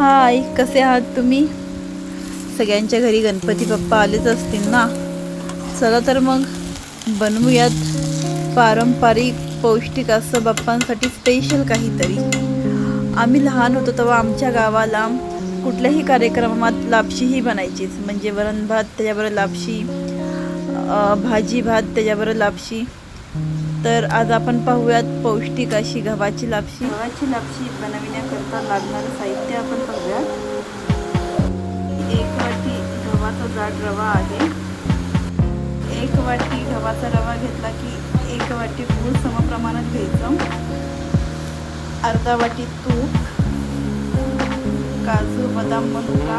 हाय कसे आहात तुम्ही? सगळ्यांच्या घरी गणपती बाप्पा आलेच असतील ना? चला तर मग बनवूयात पारंपरिक पौष्टिक असं बाप्पांसाठी स्पेशल काहीतरी. आम्ही लहान होतो तेव्हा आमच्या गावाला कुठल्याही कार्यक्रमात लापशी ही बनायचीच. म्हणजे वरण भात त्याच्याबरोबर लापशी भाजी भात त्याच्याबरोबर लापशी. तर आज आपण पाहूयात पौष्टिक अशी गव्हाची लापशी. गव्हाची लापशी बनविण्याकरता लागणारं साहित्य आपण पाहूयात. एक वाटी गव्हाचा जाड रवा आहे. एक वाटी गव्हाचा रवा घेतला की एक वाटी गूळ समप्रमाणात घ्यायचं. अर्धा वाटी तूप. काजू बदाम मनुका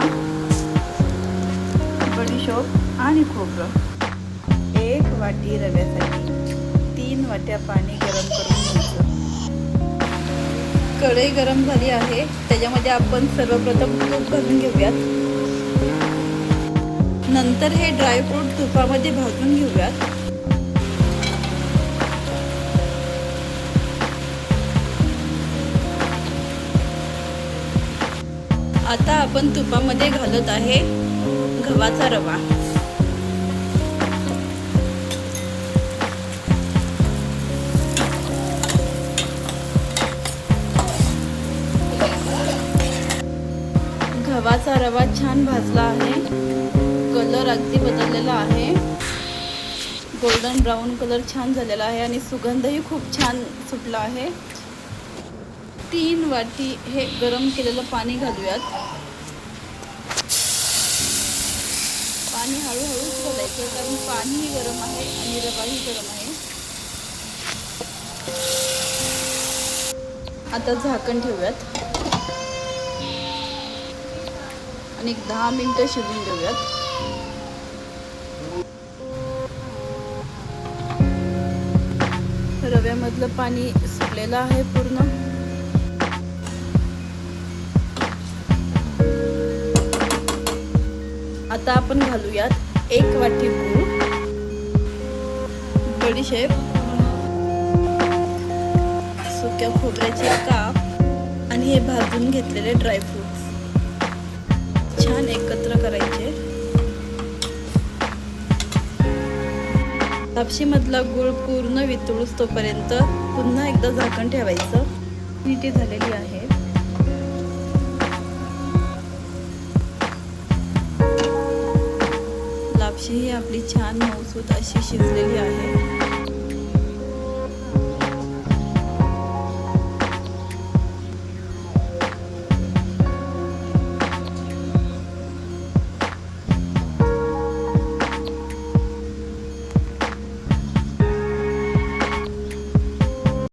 बडीशोप आणि खोबरं. एक वाटी रव्यासाठी. वाट्या पाणी गरम करून घ्यायचं. कढई गरम झाली आहे. त्याच्यामध्ये आपण सर्वप्रथम तूप घालून घेऊयात. नंतर हे ड्रायफ्रूट तुपामध्ये भाजून घेऊयात. आता आपण तुपामध्ये घालत आहे गव्हाचा रवा. गव्हाचा रवा छान भाजला आहे. कलर अगदी बदललेला आहे. गोल्डन ब्राऊन कलर छान झालेला आहे आणि सुगंधही खूप छान सुटला आहे. तीन वाटी हे गरम केलेलं पाणी घालूयात. पाणी हळूहळूच घालायचं कारण पाणीही गरम आहे आणि रवाही गरम आहे. आता झाकण ठेवूयात. आणि एक दहा मिनटं शिजून घेऊयात रव्यामधलं पाणी सुटलेलं आहे पूर्ण. आता आपण घालूयात एक वाटी गूळ. बडीशेप सुक्या खोबऱ्याचे काप. आणि हे भाजून घेतलेले ड्रायफ्रूट. छान एकत्र करायचे. तापशीमधला गुळ पूर्ण वितळूस तोपर्यंत पुन्हा एकदा झाकण ठेवायचं. नीटी झालेली आहे. लापशी ही आपली छान मऊसूत अशी शिजलेली आहे.